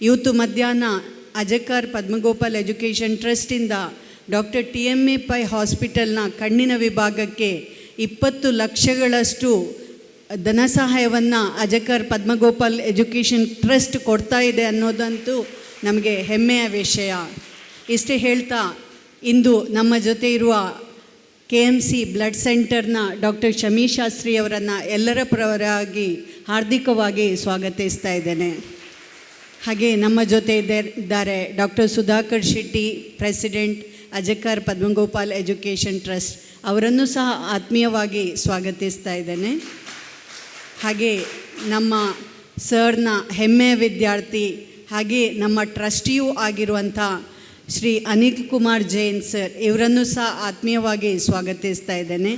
ಇವತ್ತು ಮಧ್ಯಾಹ್ನ ಅಜಕಾರ್ Padmagopal education ಟ್ರಸ್ಟಿಂದ doctor T M A Pai ಹಾಸ್ಪಿಟಲ್ನ ಕಣ್ಣಿನ ವಿಭಾಗಕ್ಕೆ ಇಪ್ಪತ್ತು ಲಕ್ಷಗಳಷ್ಟು ಧನ ಸಹಾಯವನ್ನು ಅಜಕರ್ ಪದ್ಮಗೋಪಾಲ್ ಎಜುಕೇಷನ್ ಟ್ರಸ್ಟ್ ಕೊಡ್ತಾ ಇದೆ ಅನ್ನೋದಂತೂ ನಮಗೆ ಹೆಮ್ಮೆಯ ವಿಷಯ. ಇಷ್ಟೇ ಹೇಳ್ತಾ, ಇಂದು ನಮ್ಮ ಜೊತೆ ಇರುವ ಕೆ ಎಂ ಸಿ ಬ್ಲಡ್ ಸೆಂಟರ್ನ ಡಾಕ್ಟರ್ ಶಮೀ ಶಾಸ್ತ್ರಿಯವರನ್ನು ಎಲ್ಲರ ಪರವಾಗಿ ಹಾರ್ದಿಕವಾಗಿ ಸ್ವಾಗತಿಸ್ತಾ ಇದ್ದೇನೆ. ಹಾಗೆ ನಮ್ಮ ಜೊತೆ ಇದ್ದ- ಇದ್ದಾರೆ doctor Sudhakar Shetty president Ajekar Padmagopal education trust ಅವರನ್ನು ಸಹ ಆತ್ಮೀಯವಾಗಿ ಸ್ವಾಗತಿಸ್ತಾ ಇದ್ದೇನೆ. ಹಾಗೆ ನಮ್ಮ ಸರ್ನ ಹೆಮ್ಮೆಯ ವಿದ್ಯಾರ್ಥಿ, ಹಾಗೆ ನಮ್ಮ ಟ್ರಸ್ಟಿಯೂ ಆಗಿರುವಂಥ ಶ್ರೀ ಅನಿಲ್ ಕುಮಾರ್ ಜೈನ್ ಸರ್, ಇವರನ್ನು ಸಹ ಆತ್ಮೀಯವಾಗಿ ಸ್ವಾಗತಿಸ್ತಾ ಇದ್ದೇನೆ.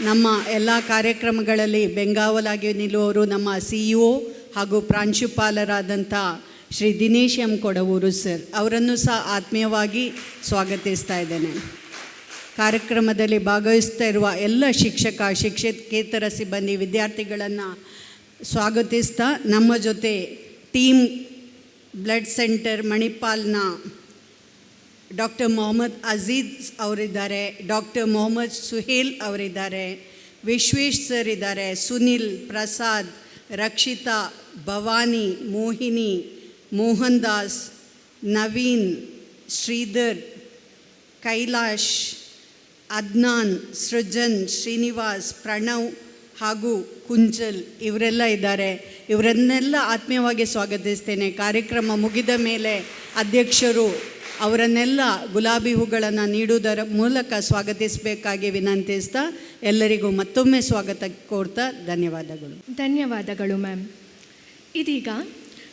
ನಮ್ಮ ಎಲ್ಲ ಕಾರ್ಯಕ್ರಮಗಳಲ್ಲಿ ಬೆಂಗಾವಲಾಗಿ ನಿಲ್ಲುವವರು ನಮ್ಮ ಸಿ ಇ ಒ ಹಾಗೂ ಪ್ರಾಂಶುಪಾಲರಾದಂಥ ಶ್ರೀ ದಿನೇಶ್ ಎಂ ಕೊಡವೂರು ಸರ್, ಅವರನ್ನು ಸಹ ಆತ್ಮೀಯವಾಗಿ ಸ್ವಾಗತಿಸ್ತಾ ಇದ್ದೇನೆ. ಕಾರ್ಯಕ್ರಮದಲ್ಲಿ ಭಾಗವಹಿಸ್ತಾ ಇರುವ ಎಲ್ಲ ಶಿಕ್ಷಕ, ಶಿಕ್ಷಕೇತರ ಸಿಬ್ಬಂದಿ ವಿದ್ಯಾರ್ಥಿಗಳನ್ನು ಸ್ವಾಗತಿಸ್ತಾ, ನಮ್ಮ ಜೊತೆ ಟೀಮ್ ಬ್ಲಡ್ ಸೆಂಟರ್ ಮಣಿಪಾಲ್ನ ಡಾಕ್ಟರ್ ಮೊಹಮ್ಮದ್ ಅಜೀಜ್ ಅವರಿದ್ದಾರೆ, ಡಾಕ್ಟರ್ ಮೊಹಮ್ಮದ್ ಸುಹೇಲ್ ಅವರಿದ್ದಾರೆ, ವಿಶ್ವೇಶ್ ಸರ್ ಇದ್ದಾರೆ, ಸುನಿಲ್, ಪ್ರಸಾದ್, ರಕ್ಷಿತಾ ಭವಾನಿ, ಮೋಹಿನಿ ಮೋಹನ್ ದಾಸ್ ನವೀನ್, ಶ್ರೀಧರ್, ಕೈಲಾಶ್, ಅದ್ನಾನ್, ಸೃಜನ್, ಶ್ರೀನಿವಾಸ್, ಪ್ರಣವ್ ಹಾಗೂ ಕುಂಜಲ್ ಇವರೆಲ್ಲ ಇದ್ದಾರೆ. ಇವರನ್ನೆಲ್ಲ ಆತ್ಮೀಯವಾಗಿ ಸ್ವಾಗತಿಸ್ತೇನೆ. ಕಾರ್ಯಕ್ರಮ ಮುಗಿದ ಮೇಲೆ ಅಧ್ಯಕ್ಷರು ಅವರನ್ನೆಲ್ಲ ಗುಲಾಬಿ ಹೂಗಳನ್ನು ನೀಡುವುದರ ಮೂಲಕ ಸ್ವಾಗತಿಸಬೇಕಾಗಿ ವಿನಂತಿಸ್ತಾ ಎಲ್ಲರಿಗೂ ಮತ್ತೊಮ್ಮೆ ಸ್ವಾಗತ ಕೋರ್ತಾ ಧನ್ಯವಾದಗಳು. ಧನ್ಯವಾದಗಳು ಮ್ಯಾಮ್. ಇದೀಗ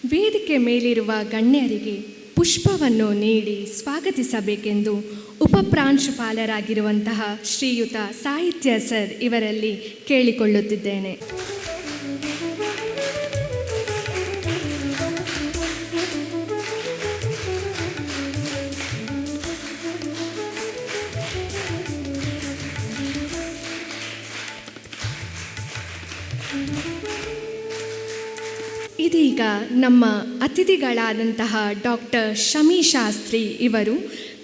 ವೇದಿಕೆ ಮೇಲಿರುವ ಗಣ್ಯರಿಗೆ ಪುಷ್ಪವನ್ನು ನೀಡಿ ಸ್ವಾಗತಿಸಬೇಕೆಂದು ಉಪಪ್ರಾಂಶುಪಾಲರಾಗಿರುವಂತಹ ಶ್ರೀಯುತ ಸಾಹಿತ್ಯ ಸರ್ ಇವರಲ್ಲಿ ಕೇಳಿಕೊಳ್ಳುತ್ತಿದ್ದೇನೆ. ಇದೀಗ ನಮ್ಮ ಅತಿಥಿಗಳಾದಂತಹ ಡಾಕ್ಟರ್ ಶಮಿ ಶಾಸ್ತ್ರಿ ಇವರು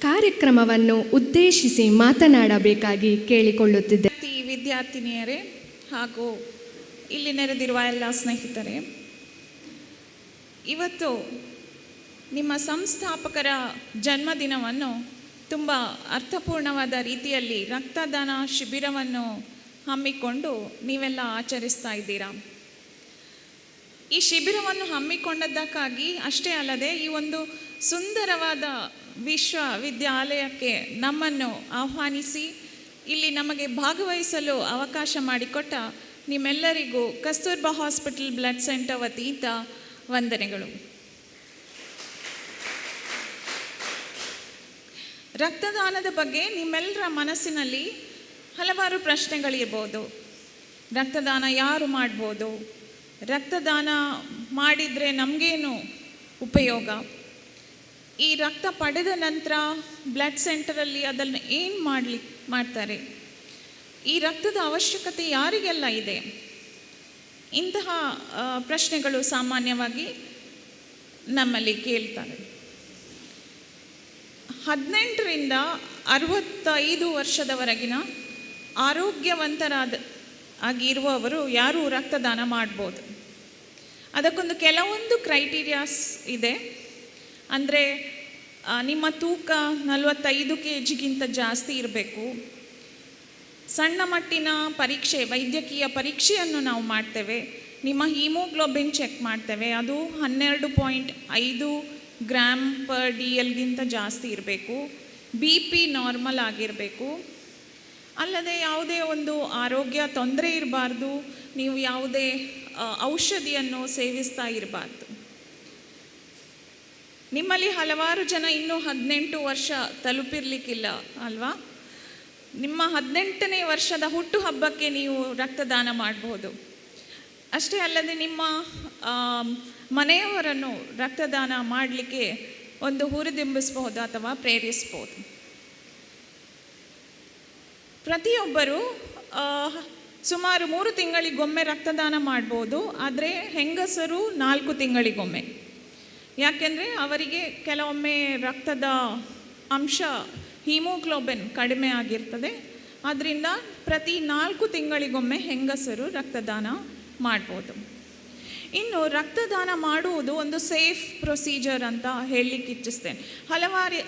ಕಾರ್ಯಕ್ರಮವನ್ನು ಉದ್ದೇಶಿಸಿ ಮಾತನಾಡಬೇಕಾಗಿ ಕೇಳಿಕೊಳ್ಳುತ್ತಿದ್ದೆ. ವಿದ್ಯಾರ್ಥಿ ವಿದ್ಯಾರ್ಥಿನಿಯರೇ ಹಾಗೂ ಇಲ್ಲಿ ನೆರೆದಿರುವ ಎಲ್ಲ ಸ್ನೇಹಿತರೇ, ಇವತ್ತು ನಿಮ್ಮ ಸಂಸ್ಥಾಪಕರ ಜನ್ಮದಿನವನ್ನು ತುಂಬ ಅರ್ಥಪೂರ್ಣವಾದ ರೀತಿಯಲ್ಲಿ ರಕ್ತದಾನ ಶಿಬಿರವನ್ನು ಹಮ್ಮಿಕೊಂಡು ನೀವೆಲ್ಲ ಆಚರಿಸ್ತಾ ಇದ್ದೀರಾ? ಈ ಶಿಬಿರವನ್ನು ಹಮ್ಮಿಕೊಂಡದ್ದಕ್ಕಾಗಿ ಅಷ್ಟೇ ಅಲ್ಲದೆ ಈ ಒಂದು ಸುಂದರವಾದ ವಿಶ್ವವಿದ್ಯಾಲಯಕ್ಕೆ ನಮ್ಮನ್ನು ಆಹ್ವಾನಿಸಿ ಇಲ್ಲಿ ನಮಗೆ ಭಾಗವಹಿಸಲು ಅವಕಾಶ ಮಾಡಿಕೊಟ್ಟ ನಿಮ್ಮೆಲ್ಲರಿಗೂ ಕಸ್ತೂರ್ಬಾ ಹಾಸ್ಪಿಟಲ್ ಬ್ಲಡ್ ಸೆಂಟರ್ ವತಿಯಿಂದ ವಂದನೆಗಳು. ರಕ್ತದಾನದ ಬಗ್ಗೆ ನಿಮ್ಮೆಲ್ಲರ ಮನಸ್ಸಿನಲ್ಲಿ ಹಲವಾರು ಪ್ರಶ್ನೆಗಳಿರ್ಬೋದು. ರಕ್ತದಾನ ಯಾರು ಮಾಡ್ಬೋದು? ರಕ್ತದಾನ ಮಾಡಿದರೆ ನಮಗೇನು ಉಪಯೋಗ? ಈ ರಕ್ತ ಪಡೆದ ನಂತರ ಬ್ಲಡ್ ಸೆಂಟರಲ್ಲಿ ಅದನ್ನು ಏನು ಮಾಡಲಿ, ಮಾಡ್ತಾರೆ? ಈ ರಕ್ತದ ಅವಶ್ಯಕತೆ ಯಾರಿಗೆಲ್ಲ ಇದೆ? ಇಂತಹ ಪ್ರಶ್ನೆಗಳು ಸಾಮಾನ್ಯವಾಗಿ ನಮ್ಮಲ್ಲಿ ಕೇಳ್ತಾರೆ. ಹದಿನೆಂಟರಿಂದ ಅರವತ್ತೈದು ವರ್ಷದವರೆಗಿನ ಆರೋಗ್ಯವಂತರಾದ ಆಗಿರುವವರು ಯಾರು ರಕ್ತದಾನ ಮಾಡ್ಬೋದು? ಅದಕ್ಕೊಂದು ಕೆಲವೊಂದು ಕ್ರೈಟೀರಿಯಾಸ್ ಇದೆ. ಅಂದರೆ ನಿಮ್ಮ ತೂಕ ನಲವತ್ತೈದು ಕೆ ಜಿಗಿಂತ ಜಾಸ್ತಿ ಇರಬೇಕು. ಸಣ್ಣ ಮಟ್ಟಿನ ಪರೀಕ್ಷೆ, ವೈದ್ಯಕೀಯ ಪರೀಕ್ಷೆಯನ್ನು ನಾವು ಮಾಡ್ತೇವೆ. ನಿಮ್ಮ ಹೀಮೋಗ್ಲೋಬಿನ್ ಚೆಕ್ ಮಾಡ್ತೇವೆ. ಅದು ಹನ್ನೆರಡು ಪಾಯಿಂಟ್ ಐದು ಗ್ರಾಮ್ ಪರ್ ಡಿ ಎಲ್ಗಿಂತ ಜಾಸ್ತಿ ಇರಬೇಕು. ಬಿ ಪಿ ನಾರ್ಮಲ್ ಆಗಿರಬೇಕು. ಅಲ್ಲದೆ ಯಾವುದೇ ಒಂದು ಆರೋಗ್ಯ ತೊಂದರೆ ಇರಬಾರ್ದು, ನೀವು ಯಾವುದೇ ಔಷಧಿಯನ್ನು ಸೇವಿಸ್ತಾ ಇರಬಾರ್ದು. ನಿಮ್ಮಲ್ಲಿ ಹಲವಾರು ಜನ ಇನ್ನೂ ಹದಿನೆಂಟು ವರ್ಷ ತಲುಪಿರ್ಲಿಕ್ಕಿಲ್ಲ, ಅಲ್ವಾ? ನಿಮ್ಮ ಹದಿನೆಂಟನೇ ವರ್ಷದ ಹುಟ್ಟುಹಬ್ಬಕ್ಕೆ ನೀವು ರಕ್ತದಾನ ಮಾಡಬಹುದು ಅಷ್ಟೇ ಅಲ್ಲದೆ ನಿಮ್ಮ ಮನೆಯವರನ್ನು ರಕ್ತದಾನ ಮಾಡಲಿಕ್ಕೆ ಒಂದು ಹುರಿದಿಂಬಿಸಬಹುದು ಅಥವಾ ಪ್ರೇರಿಸ್ಬೋದು. ಪ್ರತಿಯೊಬ್ಬರು ಸುಮಾರು ಮೂರು ತಿಂಗಳಿಗೊಮ್ಮೆ ರಕ್ತದಾನ ಮಾಡ್ಬೋದು, ಆದರೆ ಹೆಂಗಸರು ನಾಲ್ಕು ತಿಂಗಳಿಗೊಮ್ಮೆ. ಯಾಕೆಂದರೆ ಅವರಿಗೆ ಕೆಲವೊಮ್ಮೆ ರಕ್ತದ ಅಂಶ ಹಿಮೋಗ್ಲೋಬಿನ್ ಕಡಿಮೆ ಆಗಿರ್ತದೆ. ಆದ್ದರಿಂದ ಪ್ರತಿ ನಾಲ್ಕು ತಿಂಗಳಿಗೊಮ್ಮೆ ಹೆಂಗಸರು ರಕ್ತದಾನ ಮಾಡ್ಬೋದು. ಇನ್ನು ರಕ್ತದಾನ ಮಾಡುವುದು ಒಂದು ಸೇಫ್ ಪ್ರೊಸೀಜರ್ ಅಂತ ಹೇಳಲಿಕ್ಕೆ ಇಚ್ಛಿಸ್ತೇನೆ. ಹಲವಾರು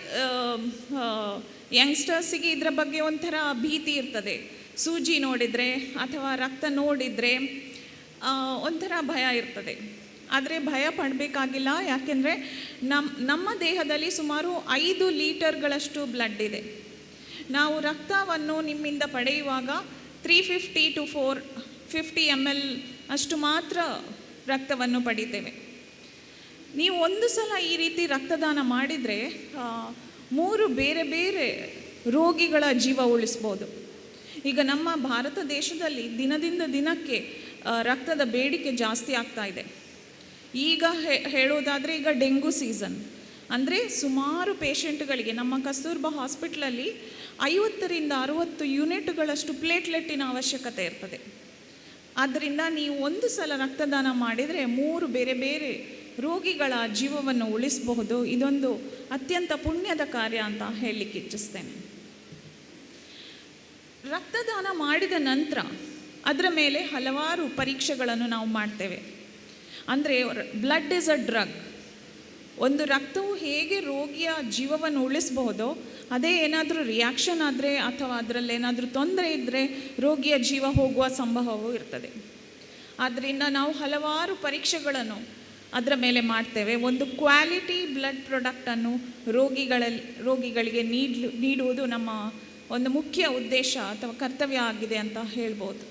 ಯಂಗ್ಸ್ಟರ್ಸಿಗೆ ಇದರ ಬಗ್ಗೆ ಒಂಥರ ಭೀತಿ ಇರ್ತದೆ. ಸೂಜಿ ನೋಡಿದರೆ ಅಥವಾ ರಕ್ತ ನೋಡಿದರೆ ಒಂಥರ ಭಯ ಇರ್ತದೆ. ಆದರೆ ಭಯ ಪಡಬೇಕಾಗಿಲ್ಲ, ಯಾಕೆಂದರೆ ನಮ್ಮ ನಮ್ಮ ದೇಹದಲ್ಲಿ ಸುಮಾರು ಐದು ಲೀಟರ್ಗಳಷ್ಟು ಬ್ಲಡ್ ಇದೆ. ನಾವು ರಕ್ತವನ್ನು ನಿಮ್ಮಿಂದ ಪಡೆಯುವಾಗ three fifty to four fifty M L ಅಷ್ಟು ಮಾತ್ರ ರಕ್ತವನ್ನು ಪಡಿತೇವೆ. ನೀವು ಒಂದು ಸಲ ಈ ರೀತಿ ರಕ್ತದಾನ ಮಾಡಿದರೆ ಮೂರು ಬೇರೆ ಬೇರೆ ರೋಗಿಗಳ ಜೀವ ಉಳಿಸ್ಬೋದು. ಈಗ ನಮ್ಮ ಭಾರತ ದೇಶದಲ್ಲಿ ದಿನದಿಂದ ದಿನಕ್ಕೆ ರಕ್ತದ ಬೇಡಿಕೆ ಜಾಸ್ತಿ ಆಗ್ತಾ ಇದೆ. ಈಗ ಹೇಳೋದಾದರೆ ಈಗ ಡೆಂಗು ಸೀಸನ್. ಅಂದರೆ ಸುಮಾರು ಪೇಷಂಟ್ಗಳಿಗೆ, ನಮ್ಮ ಕಸ್ತೂರ್ಬಾ ಹಾಸ್ಪಿಟ್ಲಲ್ಲಿ ಐವತ್ತರಿಂದ ಅರುವತ್ತು ಯೂನಿಟ್ಗಳಷ್ಟು ಪ್ಲೇಟ್ಲೆಟ್ಟಿನ ಅವಶ್ಯಕತೆ ಇರ್ತದೆ. ಆದ್ದರಿಂದ ನೀವು ಒಂದು ಸಲ ರಕ್ತದಾನ ಮಾಡಿದರೆ ಮೂರು ಬೇರೆ ಬೇರೆ ರೋಗಿಗಳ ಜೀವವನ್ನು ಉಳಿಸಬಹುದು. ಇದೊಂದು ಅತ್ಯಂತ ಪುಣ್ಯದ ಕಾರ್ಯ ಅಂತ ಹೇಳಲಿಕ್ಕೆ ಇಚ್ಛಿಸ್ತೇನೆ. ರಕ್ತದಾನ ಮಾಡಿದ ನಂತರ ಅದರ ಮೇಲೆ ಹಲವಾರು ಪರೀಕ್ಷೆಗಳನ್ನು ನಾವು ಮಾಡ್ತೇವೆ. ಅಂದರೆ ಬ್ಲಡ್ ಇಸ್ ಅ ಡ್ರಗ್. ಒಂದು ರಕ್ತವು ಹೇಗೆ ರೋಗಿಯ ಜೀವವನ್ನು ಉಳಿಸಬಹುದೋ ಅದೇ ಏನಾದರೂ ರಿಯಾಕ್ಷನ್ ಆದರೆ ಅಥವಾ ಅದರಲ್ಲಿ ಏನಾದರೂ ತೊಂದರೆ ಇದ್ದರೆ ರೋಗಿಯ ಜೀವ ಹೋಗುವ ಸಂಭವವೂ ಇರ್ತದೆ. ಆದ್ದರಿಂದ ನಾವು ಹಲವಾರು ಪರೀಕ್ಷೆಗಳನ್ನು ಅದರ ಮೇಲೆ ಮಾಡ್ತೇವೆ. ಒಂದು ಕ್ವಾಲಿಟಿ ಬ್ಲಡ್ ಪ್ರಾಡಕ್ಟನ್ನು ರೋಗಿಗಳಲ್ಲಿ ರೋಗಿಗಳಿಗೆ ನೀಡ್ಲು, ನೀಡುವುದು ನಮ್ಮ ಒಂದು ಮುಖ್ಯ ಉದ್ದೇಶ ಅಥವಾ ಕರ್ತವ್ಯ ಆಗಿದೆ ಅಂತ ಹೇಳ್ಬೋದು.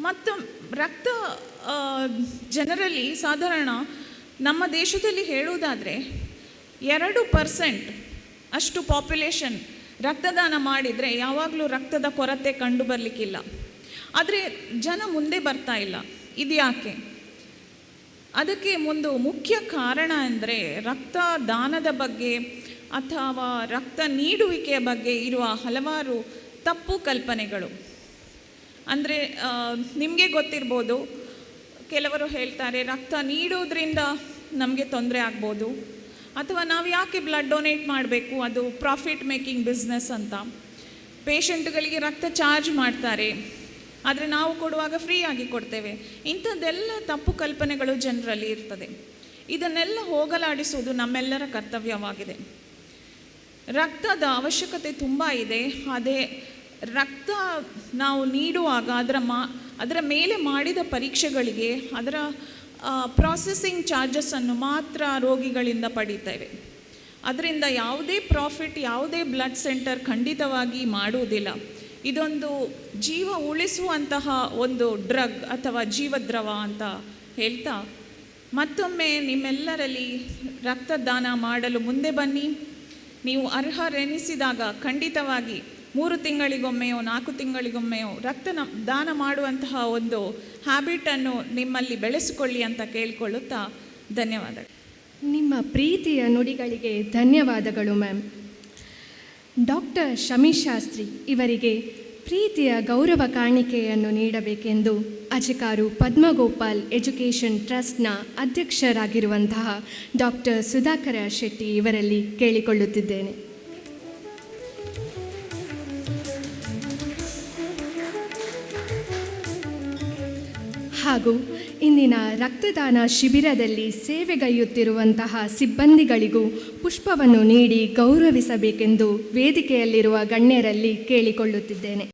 ಮತ್ತು ರಕ್ತ ಜನರಲ್ಲಿ ಸಾಧಾರಣ ನಮ್ಮ ದೇಶದಲ್ಲಿ ಹೇಳುವುದಾದರೆ ಎರಡು ಪರ್ಸೆಂಟ್ ಅಷ್ಟು ಪಾಪ್ಯುಲೇಷನ್ ರಕ್ತದಾನ ಮಾಡಿದರೆ ಯಾವಾಗಲೂ ರಕ್ತದ ಕೊರತೆ ಕಂಡು ಬರಲಿಕ್ಕಿಲ್ಲ. ಆದರೆ ಜನ ಮುಂದೆ ಬರ್ತಾ ಇಲ್ಲ. ಇದು ಯಾಕೆ ಅದಕ್ಕೆ ಒಂದು ಮುಖ್ಯ ಕಾರಣ ಅಂದರೆ ರಕ್ತದಾನದ ಬಗ್ಗೆ ಅಥವಾ ರಕ್ತ ನೀಡುವಿಕೆಯ ಬಗ್ಗೆ ಇರುವ ಹಲವಾರು ತಪ್ಪು ಕಲ್ಪನೆಗಳು. ಅಂದರೆ ನಿಮಗೆ ಗೊತ್ತಿರ್ಬೋದು, ಕೆಲವರು ಹೇಳ್ತಾರೆ ರಕ್ತ ನೀಡೋದ್ರಿಂದ ನಮಗೆ ತೊಂದರೆ ಆಗ್ಬೋದು. ಅಥವಾ ನಾವು ಯಾಕೆ ಬ್ಲಡ್ ಡೊನೇಟ್ ಮಾಡಬೇಕು? ಅದು ಪ್ರಾಫಿಟ್ ಮೇಕಿಂಗ್ ಬಿಸ್ನೆಸ್ ಅಂತ. ಪೇಷಂಟ್ಗಳಿಗೆ ರಕ್ತ ಚಾರ್ಜ್ ಮಾಡ್ತಾರೆ. ಆದರೆ ನಾವು ಕೊಡುವಾಗ ಫ್ರೀಯಾಗಿ ಕೊಡ್ತೇವೆ. ಇಂಥದ್ದೆಲ್ಲ ತಪ್ಪು ಕಲ್ಪನೆಗಳು ಜನರಲ್ಲಿ ಇರ್ತದೆ. ಇದನ್ನೆಲ್ಲ ಹೋಗಲಾಡಿಸುವುದು ನಮ್ಮೆಲ್ಲರ ಕರ್ತವ್ಯವಾಗಿದೆ. ರಕ್ತದ ಅವಶ್ಯಕತೆ ತುಂಬ ಇದೆ. ಅದೇ ರಕ್ತ ನಾವು ನೀಡುವಾಗ ಅದರ ಮಾ, ಅದರ ಮೇಲೆ ಮಾಡಿದ ಪರೀಕ್ಷೆಗಳಿಗೆ ಅದರ ಪ್ರಾಸೆಸಿಂಗ್ ಚಾರ್ಜಸ್ಸನ್ನು ಮಾತ್ರ ರೋಗಿಗಳಿಂದ ಪಡೀತೇವೆ. ಅದರಿಂದ ಯಾವುದೇ ಪ್ರಾಫಿಟ್ ಯಾವುದೇ ಬ್ಲಡ್ ಸೆಂಟರ್ ಖಂಡಿತವಾಗಿ ಮಾಡುವುದಿಲ್ಲ. ಇದೊಂದು ಜೀವ ಉಳಿಸುವಂತಹ ಒಂದು ಡ್ರಗ್ ಅಥವಾ ಜೀವದ್ರವ ಅಂತ ಹೇಳ್ತಾ, ಮತ್ತೊಮ್ಮೆ ನಿಮ್ಮೆಲ್ಲರಲ್ಲಿ ರಕ್ತದಾನ ಮಾಡಲು ಮುಂದೆ ಬನ್ನಿ. ನೀವು ಅರ್ಹರೆನಿಸಿದಾಗ ಖಂಡಿತವಾಗಿ ಮೂರು ತಿಂಗಳಿಗೊಮ್ಮೆಯೋ, ನಾಲ್ಕು ತಿಂಗಳಿಗೊಮ್ಮೆಯೋ ರಕ್ತ ದಾನ ಮಾಡುವಂತಹ ಒಂದು ಹ್ಯಾಬಿಟನ್ನು ನಿಮ್ಮಲ್ಲಿ ಬೆಳೆಸಿಕೊಳ್ಳಿ ಅಂತ ಕೇಳಿಕೊಳ್ಳುತ್ತಾ ಧನ್ಯವಾದಗಳು. ನಿಮ್ಮ ಪ್ರೀತಿಯ ನುಡಿಗಳಿಗೆ ಧನ್ಯವಾದಗಳು, ಮ್ಯಾಮ್. ಡಾಕ್ಟರ್ ಶಮೀ ಶಾಸ್ತ್ರಿ ಇವರಿಗೆ ಪ್ರೀತಿಯ ಗೌರವ ಕಾಣಿಕೆಯನ್ನು ನೀಡಬೇಕೆಂದು ಅಜಕಾರು ಪದ್ಮಗೋಪಾಲ್ ಎಜುಕೇಷನ್ ಟ್ರಸ್ಟ್ನ ಅಧ್ಯಕ್ಷರಾಗಿರುವಂತಹ ಡಾಕ್ಟರ್ ಸುಧಾಕರ ಶೆಟ್ಟಿ ಇವರಲ್ಲಿ ಕೇಳಿಕೊಳ್ಳುತ್ತಿದ್ದೇನೆ. ಹಾಗೂ ಇಂದಿನ ರಕ್ತದಾನ ಶಿಬಿರದಲ್ಲಿ ಸೇವೆಗೈಯುತ್ತಿರುವಂತಹ ಸಿಬ್ಬಂದಿಗಳಿಗೂ ಪುಷ್ಪವನ್ನು ನೀಡಿ ಗೌರವಿಸಬೇಕೆಂದು ವೇದಿಕೆಯಲ್ಲಿರುವ ಗಣ್ಯರಲ್ಲಿ ಕೇಳಿಕೊಳ್ಳುತ್ತಿದ್ದೇನೆ.